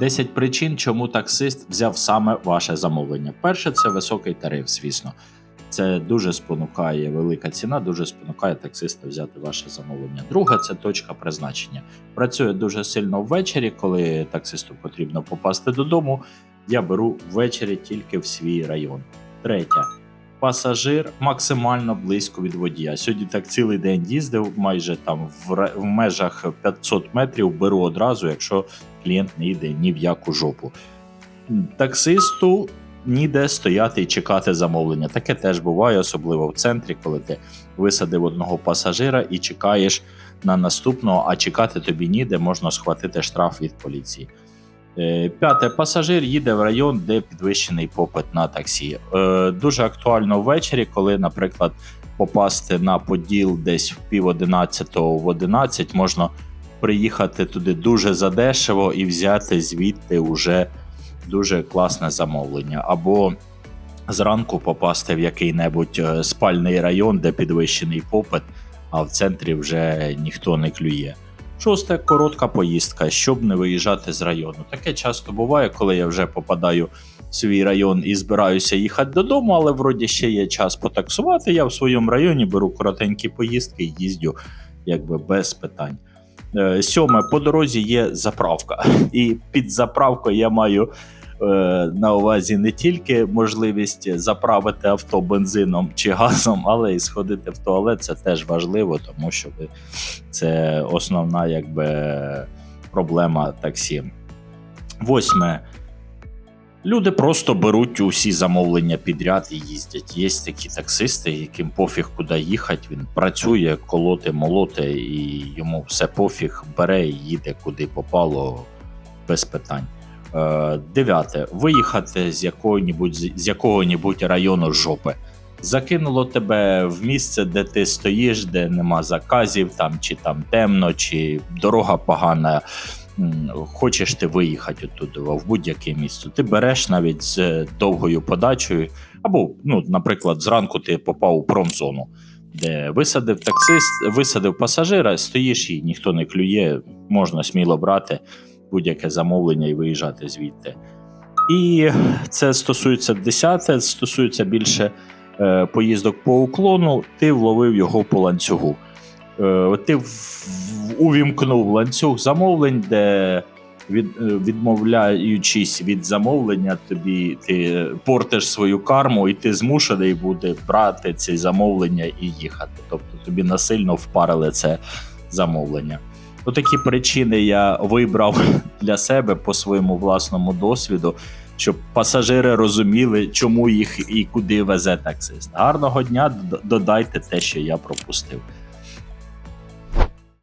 10 причин, чому таксист взяв саме ваше замовлення. Перше, це високий тариф, звісно. Це дуже спонукає велика ціна, дуже спонукає таксиста взяти ваше замовлення. Друге, це точка призначення. Працює дуже сильно ввечері, коли таксисту потрібно попасти додому. Я беру ввечері тільки в свій район. Третє. Пасажир максимально близько від водія. Сьогодні так цілий день їздив, майже там в, в межах 500 метрів беру одразу, якщо клієнт не йде ні в яку жопу. Таксисту ніде стояти і чекати замовлення. Таке теж буває, особливо в центрі, коли ти висадив одного пасажира і чекаєш на наступного, а чекати тобі ніде, можна схватити штраф від поліції. Е, П'яте, пасажир їде в район, де підвищений попит на таксі. Е, Дуже актуально ввечері, коли, наприклад, попасти на поділ десь в пів одинадцятого в одинадцять, можна приїхати туди дуже задешево і взяти звідти вже дуже класне замовлення. Або зранку попасти в який-небудь е, спальний район, де підвищений попит, а в центрі вже ніхто не клює. Шосте коротка поїздка, щоб не виїжджати з району. Таке часто буває, коли я вже попадаю в свій район і збираюся їхати додому, але вроді ще є час потаксувати. Я в своєму районі беру коротенькі поїздки і їздю якби без питань. Е, Сьоме, по дорозі є заправка, і під заправкою я маю на увазі не тільки можливість заправити авто бензином чи газом, але й сходити в туалет. Це теж важливо, тому що це основна якби проблема таксі. Восьме. Люди просто беруть усі замовлення підряд і їздять. Є такі таксисти, яким пофіг куди їхати. Він працює, колоти, молоти, і йому все пофіг, бере і їде куди попало без питань. Е, Дев'яте. Виїхати з якого-небудь з якого-небудь району жопи. Закинуло тебе в місце, де ти стоїш, де нема заказів, там чи там темно, чи дорога погана. Хочеш ти виїхати оттуда в будь-яке місце. Ти береш навіть з довгою подачею, або, ну, наприклад, зранку ти попав у промзону, де висадив таксист, висадив пасажира, стоїш і ніхто не клює, можна сміло брати будь-яке замовлення і виїжджати звідти. І це стосується 10, стосується більше е, поїздок по уклону, ти вловив його по ланцюгу. Е, ти увімкнув ланцюг замовлень, де від, е, відмовляючись від замовлення, тобі ти портиш свою карму, і ти змушений буде брати ці замовлення і їхати. Тобто тобі насильно впарили це замовлення. Ну, такі причини я вибрав для себе по своєму власному досвіду, щоб пасажири розуміли, чому їх і куди везе таксист. Гарного дня, додайте те, що я пропустив.